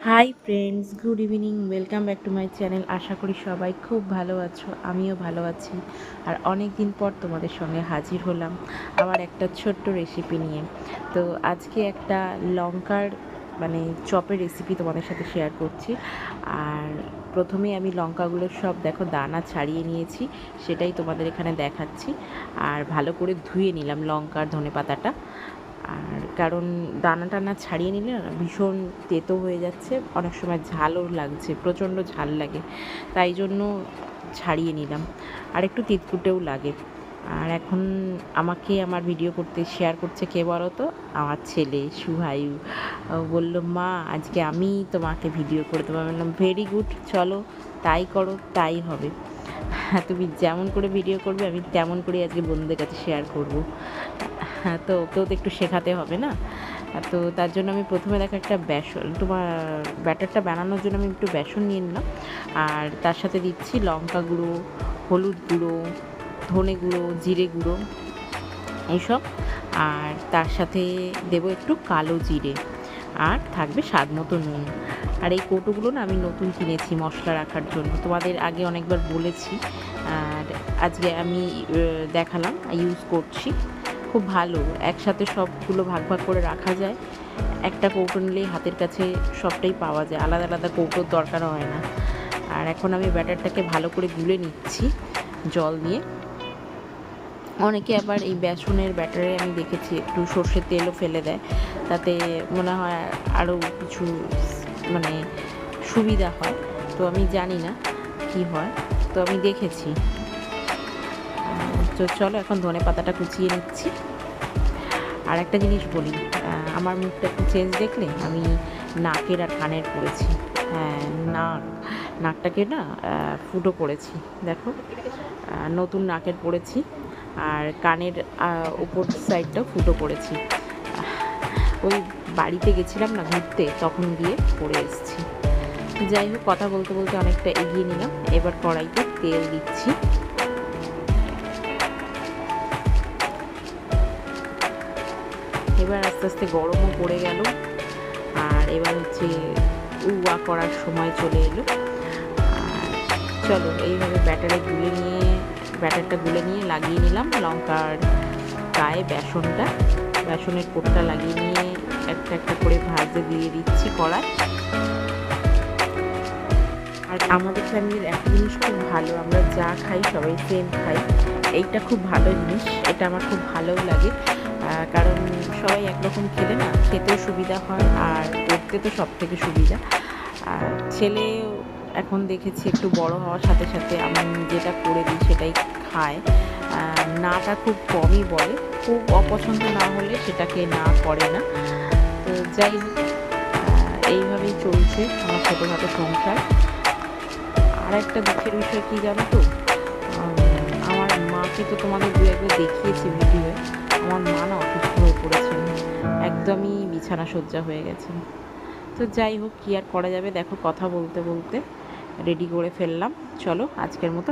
Hi friends good evening welcome back to my channel আশা করি সবাই খুব ভালো আছো, আমিও ভালো আছি। আর অনেক দিন পর তোমাদের সঙ্গে হাজির হলাম আবার একটা ছোট্ট রেসিপি নিয়ে। তো আজকে একটা লঙ্কার মানে চপের রেসিপি তোমাদের সাথে শেয়ার করছি। আর প্রথমে আমি লঙ্কাগুলোর সব দেখো দানা ছাড়িয়ে নিয়েছি, সেটাই তোমাদের এখানে দেখাচ্ছি। আর ভালো করে ধুয়ে নিলাম লঙ্কার ধনে পাতাটা আর কারণ দানা টানা ছাড়িয়ে নিলে ভীষণ তেতো হয়ে যাচ্ছে, অনেক সময় ঝালও লাগছে, প্রচণ্ড ঝাল লাগে, তাই জন্য ছাড়িয়ে নিলাম। আর একটু তিতকুটেও লাগে। আর এখন আমাকে আমার ভিডিও করতে শেয়ার করছে কে বলো তো? আমার ছেলে সুহায়ু। বলল, মা, আজকে আমি তোমাকে ভিডিও করে দেবো। বললাম ভেরি গুড চলো, তাই করো, তাই হবে। তুমি যেমন করে ভিডিও করবে, আমি তেমন করে আজকে বন্ধুদের কাছে শেয়ার করব। তো ওকেও তো একটু শেখাতে হবে না? তো তার জন্য আমি প্রথমে দেখো একটা বেসন, তোমার ব্যাটারটা বানানোর জন্য আমি একটু বেসন নিয়ে নিলাম। আর তার সাথে দিচ্ছি লঙ্কা গুঁড়ো, হলুদ গুঁড়ো, ধনে গুঁড়ো, জিরে গুঁড়ো, এইসব। আর তার সাথে দেবো একটু কালো জিরে। আর থাকবে স্বাদ মতো নুন। আর এই কৌটোগুলো না আমি নতুন কিনেছি মশলা রাখার জন্য। তোমাদের আগে অনেকবার বলেছি। আর আজকে আমি দেখালাম ইউজ করছি। খুব ভালো। একসাথে সবগুলো ভাগ ভাগ করে রাখা যায়। একটা কৌটো নিলেই হাতের কাছে সবটাই পাওয়া যায়। আলাদা আলাদা কৌটোর দরকার হয় না। আর এখন আমি ব্যাটারটাকে ভালো করে গুলে নিচ্ছি জল দিয়ে। অনেকে আবার এই বেসনের ব্যাটারে আমি দেখেছি, একটু সর্ষের তেলও ফেলে দেয়। তাতে মনে হয় আরও কিছু মানে সুবিধা হয়। তো আমি জানি না কি হয়। তো আমি দেখেছি। তো চলো এখন ধনে পাতাটা কুচিয়ে নিচ্ছি। আর একটা জিনিস বলি আমার মুখটা একটু চেঞ্জ দেখলে আমি নাকের আর কানের করেছি। হ্যাঁ নাক, নাকটাকে না ফুটো করেছি, দেখো। নতুন নাকের পড়েছি আর কানের উপর সাইডটাও ফুটো করেছি। ওই বাড়িতে গেছিলাম না ঘুরতে, তখন গিয়ে পরে এসেছি। যাই হোক, কথা বলতে বলতে অনেকটা এগিয়ে নিলাম। এবার কড়াইতে তেল দিচ্ছি। আস্তে গরমও পড়ে গেল। আর এবার হচ্ছে উয়া করার সময় চলে এলো। চলো, এইভাবে ব্যাটারে গুলে নিয়ে, ব্যাটারটা গুলে নিয়ে লাগিয়ে নিলাম। লঙ্কার গায়ে বেসনটা, বেসনের কোটটা লাগিয়ে নিয়ে একটা একটা করে ভাজে দিয়ে দিচ্ছি কড়ায় আর আমাদের ফ্যামিলির একটা জিনিস খুব ভালো, আমরা যা খাই সবাই সেম খাই। এইটা খুব ভালো জিনিস, এটা আমার খুব ভালোও লাগে। কারণ সবাই একরকম খেলে না, খেতেও সুবিধা হয় আর করতে তো সব থেকে সুবিধা। আর ছেলে এখন দেখেছি একটু বড় হওয়ার সাথে সাথে আমি যেটা করে দিই সেটাই খায়। নাটা খুব কমই বলে, খুব অপছন্দ না হলে সেটাকে না করে না। তো যাই হোক এইভাবেই চলছে আমার ছোটোখাটো সংসার। আর একটা দুঃখের বিষয় কী জানো তো? আমার মাকে তো তোমাদের দু একবার দেখিয়েছি ভিডিওয়ে। আমার মা না অসুস্থ হয়ে পড়েছেন একদমই বিছানা সজ্জা হয়ে গেছে। তো যাই হোক, কী আর করা যাবে? দেখো, কথা বলতে বলতে রেডি করে ফেললাম। চলো, আজকের মতো